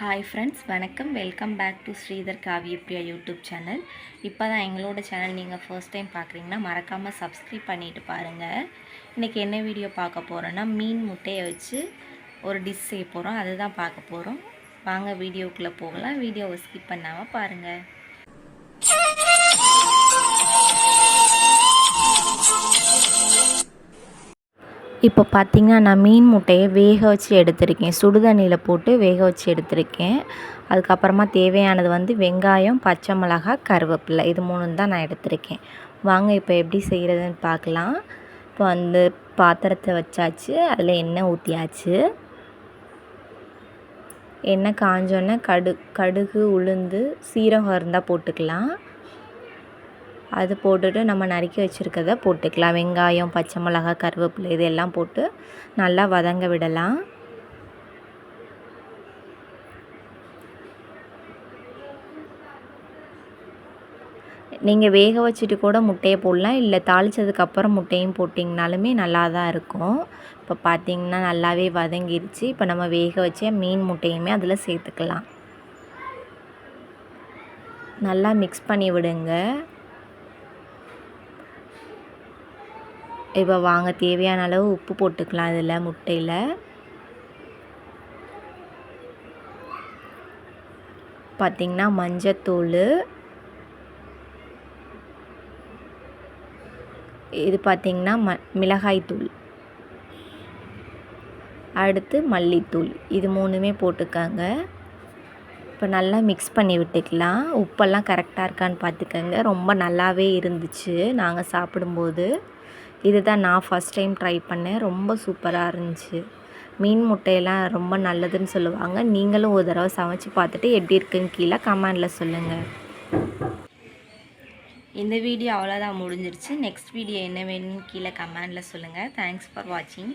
Hi friends வணக்கம். Welcome back to Sridhar Kavyapriya YouTube channel இப்போ தான் எங்களோட சேனல் நீங்கள் ஃபர்ஸ்ட் டைம் பார்க்குறீங்கன்னா மறக்காமல் சப்ஸ்கிரைப் பண்ணிட்டு பாருங்கள் இன்றைக்கி என்ன வீடியோ பார்க்க போகிறோன்னா மீன் முட்டையை வச்சு ஒரு டிஷ் செய்ய போகிறோம் அதுதான் பார்க்க போகிறோம் வாங்க வீடியோக்குள்ளே போகலாம். வீடியோவை ஸ்கிப் பண்ணாமல் பாருங்கள் இப்போ பார்த்திங்கன்னா நான் மீன் முட்டையை வேக வச்சு எடுத்திருக்கேன். சுடுதண்ணியில் போட்டு வேக வச்சு எடுத்திருக்கேன். அதுக்கப்புறமா தேவையானது வந்து வெங்காயம் பச்சை மிளகாய் கருவேப்பிலை. இது மூணு தான் நான் எடுத்திருக்கேன். வாங்க இப்போ எப்படி செய்கிறதுன்னு பார்க்கலாம். இப்போ வந்து பாத்திரத்தை வச்சாச்சு. அதில் எண்ணெய் ஊற்றியாச்சு எண்ணெய் காஞ்சோன்னே கடு கடுகு உளுந்து சீரகம் இருந்தால் போட்டுக்கலாம். அது போட்டுட்டு நம்ம நறுக்கி வச்சுருக்கத போட்டுக்கலாம். வெங்காயம் பச்சை மிளகாய் கருவேப்பிலை இதெல்லாம் போட்டு நல்லா வதங்க விடலாம். நீங்கள் வேக வச்சுட்டு கூட முட்டையை போடலாம். இல்லை தாளித்ததுக்கப்புறம் முட்டையும் போட்டிங்கனாலுமே நல்லா தான் இருக்கும். இப்போ பார்த்தீங்கன்னா நல்லாவே வதங்கிருச்சு. இப்போ நம்ம வேக வச்ச மீன் முட்டையுமே அதில் சேர்த்துக்கலாம். நல்லா மிக்ஸ் பண்ணி விடுங்க. இப்போ வாங்க தேவையான அளவு உப்பு போட்டுக்கலாம் இதில் முட்டையில். பார்த்திங்கன்னா மஞ்சத்தூள். இது பார்த்திங்கன்னா ம மிளகாய்த்தூள் அடுத்து மல்லித்தூள். இது மூணுமே போட்டுக்காங்க. இப்போ நல்லா மிக்ஸ் பண்ணி விட்டுக்கலாம். உப்பெல்லாம் கரெக்டாக இருக்கான்னு பார்த்துக்கோங்க. ரொம்ப நல்லாவே இருந்துச்சு நாங்கள் சாப்பிடும்போது. இதுதான் நான் ஃபஸ்ட் டைம் ட்ரை பண்ணேன். ரொம்ப சூப்பராக இருந்துச்சு. மீன் முட்டையெல்லாம் ரொம்ப நல்லதுன்னு சொல்லுவாங்க. நீங்களும் ஒரு தடவை சமைச்சு பார்த்துட்டு எப்படி இருக்குன்னு கீழே கமெண்டில் சொல்லுங்கள் இந்த வீடியோ அவ்வளோதான் முடிஞ்சிருச்சு. நெக்ஸ்ட் வீடியோ என்ன வேணும்னு கீழே கமெண்டில் சொல்லுங்கள் தேங்க்ஸ் ஃபார் வாட்சிங்